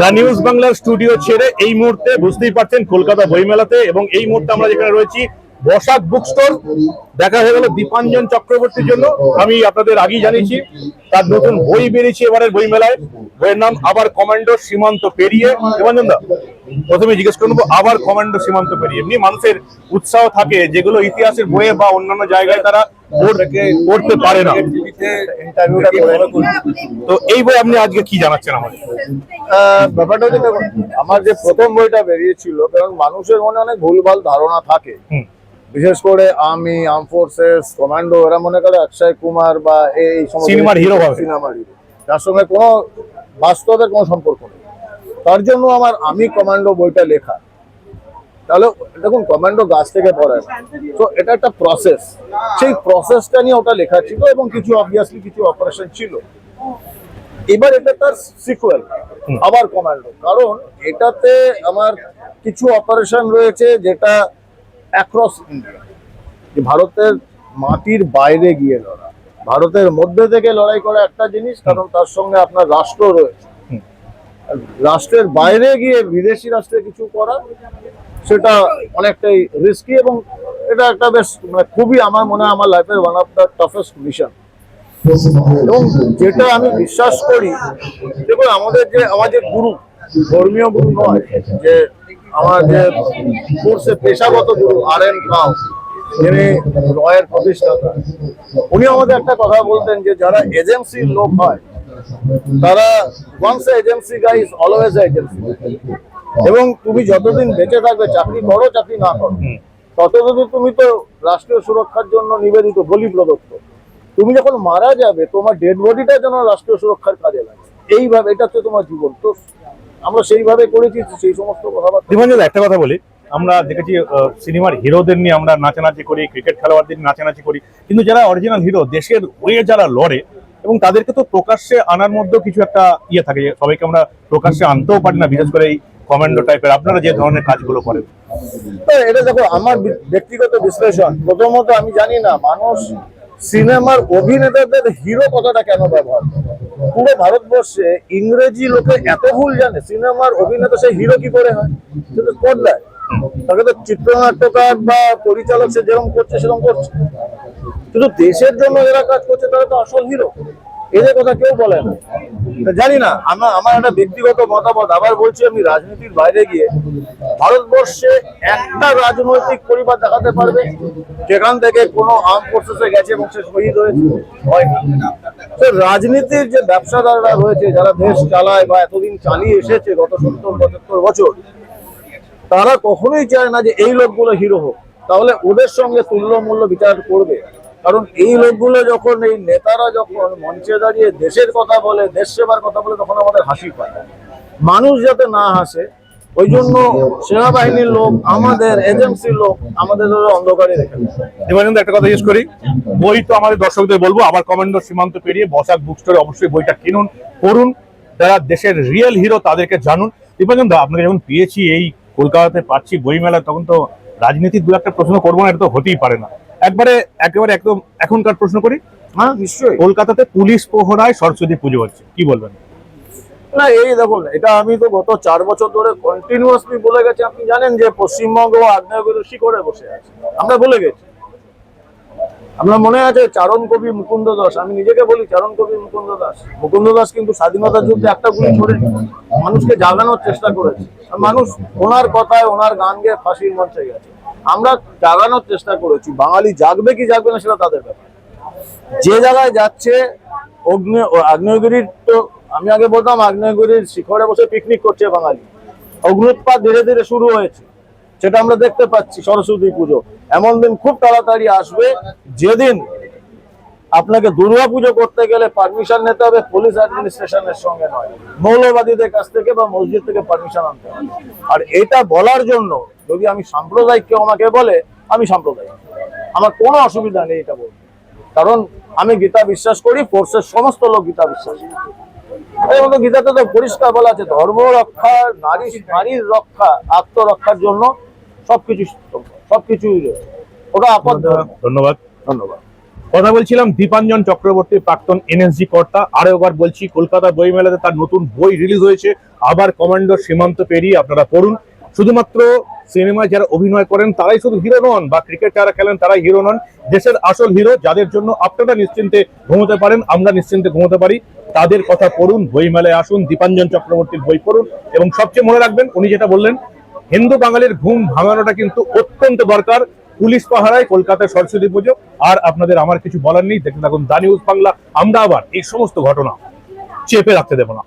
The news বাংলার studio ছেড়ে এই মুহূর্তে বুঝতেই পারছেন কলকাতা বইমেলাতে এবং এই মুহূর্তে আমরা যেখানে রয়েছি বসাক বুক স্টোর দেখা হয়ে গেল দীপাঞ্জন চক্রবর্তীর জন্য। আমি আপনাদের আগেই জানিয়েছি তার নতুন বই বেরিয়েছে এবারের বই মেলায় বইয়ের নাম আবার কমান্ডো সীমান্ত পেরিয়ে। দীপাঞ্জন দা প্রথমে জিজ্ঞেস করব আবার কমান্ডো সীমান্ত পেরিয়ে। এমনি মানুষের উৎসাহ থাকে যেগুলো ইতিহাসের বইয়ে বা অন্যান্য জায়গায় তারা পড়- পড়তে পারে না। তো এই বই আপনি আজকে কি জানাচ্ছেন আমাদের? ব্যাপারটা হচ্ছে আমার যে প্রথম বইটা বেরিয়েছিল কারণ মানুষের মনে অনেক ভুলভাল ধারণা থাকে। বিশেষ করে আমি আর্ম ফোর্সেস কমান্ডো এরা মনে করে অক্ষয় কুমার বা এই সিনেমার হিরো। সিনেমার হিরো তার সঙ্গে কোনো বাস্তবের কোনো সম্পর্ক নেই। তার জন্য আমার আমি কমান্ডো বইটা লেখা। তাহলে দেখুন কমান্ডো গাছ থেকে পড়ে। না তো এটা একটা প্রসেস সেই প্রসেসটা নিয়ে ওটা লেখা ছিল এবং কিছু অবভিয়াসলি কিছু অপারেশন ছিল। এবার এটা তার সিকুয়েল আবার কমান্ডো কারণ এটাতে আমার কিছু অপারেশন রয়েছে যেটা অ্যাক্রস ইন্ডিয়া যে ভারতের মাটির বাইরে গিয়ে লড়া ভারতের মধ্যে থেকে লড়াই করা একটা জিনিস কারণ তার সঙ্গে আপনার রাষ্ট্র রয়েছে। রাষ্ট্রের বাইরে গিয়ে বিদেশি রাষ্ট্রে কিছু করা সেটা অনেকটাই রিস্কি এবং এটা একটা বেশ মানে খুবই আমার মনে হয় আমার লাইফের one of the toughest mission এবং যেটা আমি বিশ্বাস করি দেখুন আমাদের যে আমার যে গুরু ধর্মীয় গুরু নয় যে আমার যে কোর্সে পেশাগত গুরু আর এন কাউ যিনি রয়ের প্রতিষ্ঠাতা উনি আমাদের একটা কথা বলতেন যে যারা এজেন্সির লোক হয় তারা once agency guy is always agency এবং তুমি যতদিন বেঁচে থাকবে চাকরি করো চাকরি না করো ততদিন তুমি তো রাষ্ট্রীয় সুরক্ষার জন্য নিবেদিত বলি প্রদত্ত তুমি যখন মারা যাবে তোমার ডেড বডিটা যেন রাষ্ট্রীয় সুরক্ষার কাজে লাগে। এইভাবে এটা হচ্ছে তোমার জীবন। তো আমরা সেইভাবে করেছি সেই সমস্ত কথাবার্তা। দীপাঞ্জন একটা কথা বলি। আমরা দেখেছি সিনেমার হিরোদের নিয়ে আমরা নাচানাচি করি ক্রিকেট খেলোয়াড়দের নিয়ে নাচানাচি করি। কিন্তু যারা অরিজিনাল হিরো দেশের হয়ে যারা লড়ে এবং তাদেরকে তো প্রকাশ্যে আনার মধ্যেও কিছু একটা ইয়ে থাকে সবাইকে আমরা প্রকাশ্যে আনতেও পারি না বিশেষ করে এই কমান্ডো টাইপের আপনারা যে ধরনের কাজগুলো করেন? এটা দেখো আমার ব্যক্তিগত বিশ্লেষণ। প্রথমত আমি জানি না মানুষ সিনেমার অভিনেতাদের হিরো কথাটা কেন ব্যবহার পুরো ভারতবর্ষে ইংরেজি লোকে এত ভুল জানে, সিনেমার অভিনেতা সে হিরো কি করে হয়? সে তো পর্দায়। তাকে তো চিত্রনাট্যকার বা পরিচালক সে যেরকম করছে, সেরকম করছে। কিন্তু দেশের জন্য এরা কাজ করছে, তারা তো আসল হিরো। এদের কথা কেউ বলে না। জানি না, আমার আমার একটা ব্যক্তিগত মতামত। আবার বলছি, আমি রাজনীতির বাইরে গিয়ে ভারতবর্ষে একটা রাজনৈতিক পরিবার দেখাতে পারবে, যেখান থেকে কোনো আর্ম ফোর্সেসে গেছে এবং সে শহীদ হয়েছে? হয় না। রাজনীতির যে ব্যবসাদাররা রয়েছে, যারা দেশ চালায় বা এতদিন চালিয়ে এসেছে, গত সত্তর, পঁচাত্তর বছর, তারা কখনোই চায় না যে এই লোকগুলো হিরো হোক। তাহলে ওদের সঙ্গে তুল্য মূল্য বিচার করবে। কারণ এই লোকগুলো যখন, এই নেতারা যখন মঞ্চে দাঁড়িয়ে দেশের কথা বলে, দেশ সেবার কথা বলে, তখন আমাদের হাসি পায়। মানুষ যাতে না হাসে, ওই জন্য সেনাবাহিনীর লোক, আমাদের এজেন্সির লোক আমাদের অন্ধকারে রেখে। দীপাঞ্জন একটা কথা জিজ্ঞেস করি, বই তো আমাদের দর্শকদের বলব, আবার কমান্ডো সীমান্ত পেরিয়ে বসাক বুক স্টোরে অবশ্যই বইটা কিনুন, পড়ুন, যারা দেশের রিয়েল হিরো তাদেরকে জানুন। দীপাঞ্জন দা আপনাকে যখন পেয়েছি এই কলকাতাতে পাচ্ছি বই মেলা তখন তো রাজনীতির দু একটা প্রশ্ন করব না, এটা তো হতেই পারে না। একবারে একেবারে একদম এখনকার প্রশ্ন করি। হ্যাঁ নিশ্চয়ই। কলকাতাতে পুলিশ প্রহরায় সরস্বতী পুজো হচ্ছে কি বলবেন? না এই দেখুন এটা আমি তো গত চার বছর ধরে কন্টিনিউয়াসলি বলে গেছি। আপনি জানেন যে পশ্চিমবঙ্গ আগ্নেয়গিরি শিখরে বসে আছে। আমরা বলে গেছি। আপনার মনে আছে চারণ কবি মুকুন্দ দাস। আমি নিজেকে বলি চারণ কবি মুকুন্দ দাস। মুকুন্দ দাস কিন্তু স্বাধীনতার যুদ্ধে একটা গুলি ছোড়েনি মানুষকে জাগানোর চেষ্টা করেছে। আর মানুষ ওনার কথায় ওনার গান গেয়ে ফাঁসির মঞ্চে গেছে। আমরা জাগানোর চেষ্টা করেছি। বাঙালি জাগবে কি জাগবে না সেটা তাদের ব্যাপার। যে জায়গায় যাচ্ছে, অগ্নি আগ্নেয়গিরির তো আমি আগে বলতাম, আগ্নেয়গিরির শিখরে বসে পিকনিক করছে বাঙালি। অগ্নুৎপাত ধীরে ধীরে শুরু হয়েছে। সেটা আমরা দেখতে পাচ্ছি, সরস্বতী পুজো। এমন দিন খুব তাড়াতাড়ি আসবে, যেদিন আপনাকে দুর্গা পুজো করতে গেলে পারমিশন নিতে হবে পুলিশ অ্যাডমিনিস্ট্রেশনের সঙ্গে নয়। মৌলবাদীদের কাছ থেকে বা মসজিদ থেকে পারমিশন আনতে হবে। আর এটা বলার জন্য যদি আমি সাম্প্রদায়িক কেউ আমাকে বলে আমি সাম্প্রদায়িক। আমার কোনো অসুবিধা নেই এটা বলতে। কারণ আমি গীতা বিশ্বাস করি ফোর্সের সমস্ত লোক গীতা বিশ্বাস। গীতাতে তো পরিষ্কার বলা আছে ধর্ম রক্ষা নারী নারীর রক্ষা আত্মরক্ষার জন্য সবকিছু সবকিছুই রয়েছে। ওটা আপদ ধন্যবাদ ধন্যবাদ। কথা বলছিলাম দীপাঞ্জন চক্রবর্তী প্রাক্তন এনএসজি কর্তা। আরও একবার বলছি কলকাতা বইমেলাতে তার নতুন বই রিলিজ হয়েছে। আবার কমান্ডো সীমান্ত পেরিয়ে আপনারা পড়ুন। শুধুমাত্র সিনেমায় যারা অভিনয় করেন, তারাই শুধু হিরো নন বা ক্রিকেট যারা খেলেন, তারাই হিরো নন। দেশের আসল হিরো যাদের জন্য আপনারা নিশ্চিন্তে ঘুমোতে পারেন, আমরা নিশ্চিন্তে ঘুমোতে পারি। তাদের কথা পড়ুন বইমেলায় আসুন, দীপাঞ্জন চক্রবর্তীর বই পড়ুন এবং সবচেয়ে মনে রাখবেন, উনি যেটা বললেন, হিন্দু বাঙালির ঘুম ভাঙানোটা কিন্তু অত্যন্ত দরকার। পুলিশ পাহারায় কলকাতায় সরস্বতী পুজো। আর আপনাদের আমার কিছু বলার নেই, দেখতে থাকুন দা নিউজ বাংলা। আমরা আবার এই সমস্ত ঘটনা চেপে রাখতে দেবো না।